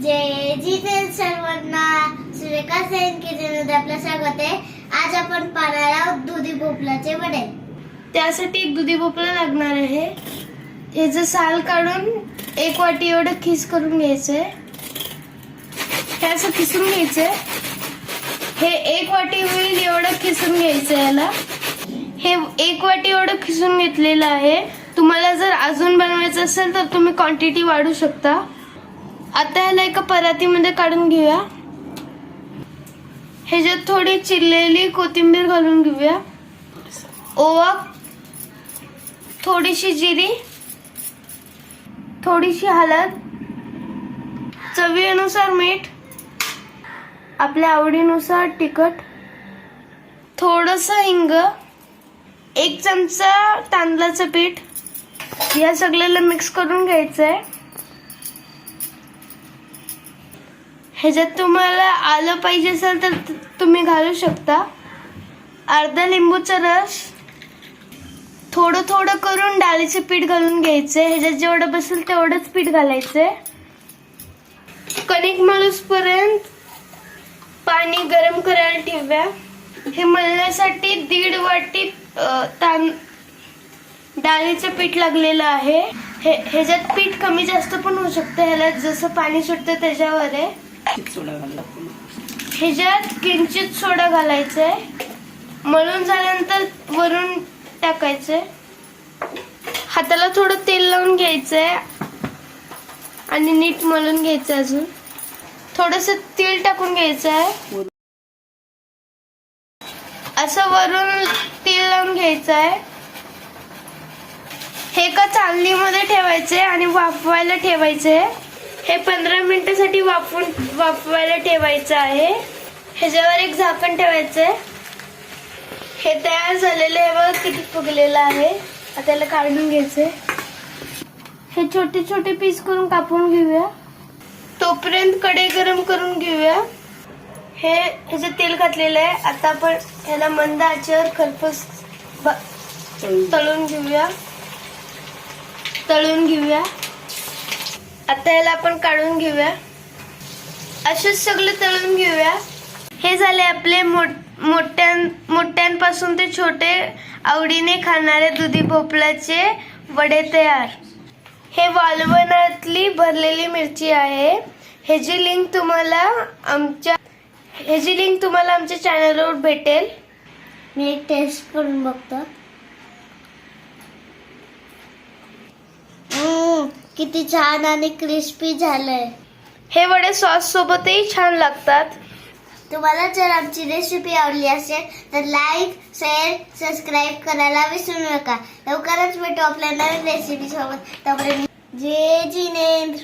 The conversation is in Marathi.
जय जिथे सर्वांना. सुरेखा सेन किचनमध्ये आपलं स्वागत आहे. आज आपण पाहणार आहोत दुधी भोपळाचे वडे. त्यासाठी एक दुधी भोपळा लागणार आहे. ह्याचं साल काढून एक वाटी एवढं खिस करून घ्यायचंय. हे असं खिसून घ्यायचंय. हे एक वाटी होईल एवढं खिसून घ्यायचं याला. हे एक वाटी एवढं खिसून घेतलेलं आहे. तुम्हाला जर अजून बनवायचं असेल तर तुम्ही क्वांटिटी वाढू शकता. आता ह्याला एका परातीमध्ये काढून घेऊया. ह्याच्यात थोडी चिरलेली कोथिंबीर घालून घेऊया. ओवा थोडीशी जिरी थोडीशी हळद चवीनुसार मीठ आपल्या आवडीनुसार तिखट थोडस हिंग एक चमचा तांदळाचं पीठ या सगळ्याला मिक्स करून घ्यायचं आहे ह्याच्यात तुम्हाला आलं पाहिजे असेल तर त- तुम्ही घालू शकता. अर्धा लिंबूचा रस. थोडं थोडं करून डाळीचे पीठ घालून घ्यायचे ह्याच्यात जेवढं बसेल तेवढंच पीठ घालायचे कणिक मळूसपर्यंत पाणी गरम करायला ठेवूया. हे मळण्यासाठी दीड वाटी तां डाळीचं पीठ लागलेलं आहे. हे ह्याच्यात पीठ कमी जास्त पण होऊ शकतं. ह्याला जसं पाणी सुटतं त्याच्यावर आहे. ह्याच्यात किंचित सोडा घालायचंय. मळून झाल्यानंतर वरून टाकायचंय. हाताला थोडं तेल लावून घ्यायचंय. आणि नीट मळून घ्यायचं अजून. थोडस तेल टाकून घ्यायचंय. असं वरून तेल लावून घ्यायचंय. हे का चालणीमध्ये ठेवायचंय आणि वाफवायला ठेवायचंय. हे पंधरा मिनिटासाठी वाफवून वाफवायला ठेवायचं आहे. ह्याच्यावर एक झाकण ठेवायचंय. हे तयार झालेलं आहे बघ किती फुगलेलं आहे. आता त्याला काढून घ्यायचंय. हे छोटे छोटे पीस करून कापून घेऊया. तोपर्यंत कढई गरम करून घेऊया. हे ह्याचं तेल घातलेलं आहे. आता आपण ह्याला मंद आचेवर खरपूस ब- तळून घेऊया. तळून घेऊया. आता याला आपण काढून घेऊया. असेच सगळं तळून घेऊया. हे झाले आपले मोठ- मोठ्यां मोठ्यांपासून ते छोटे आवडीने खाणारे दुधी भोपळ्याचे वडे तयार. हे वालवणातली भरलेली मिरची आहे. ह्याची लिंक तुम्हाला आमच्या ह्याची लिंक तुम्हाला आमच्या चॅनलवर भेटेल मी टेस्ट करून बघतो. किती छान आणि क्रिस्पी झालंय. हे वडे सॉस सोबतही छान लागतात. तुम्हाला जर आमची रेसिपी आवडली असेल तर लाईक शेअर सबस्क्राईब करायला विसरू नका. लवकरच भेटू आपल्या नवीन रेसिपी सोबत. तोपर्यंत जय जिनेंद्र.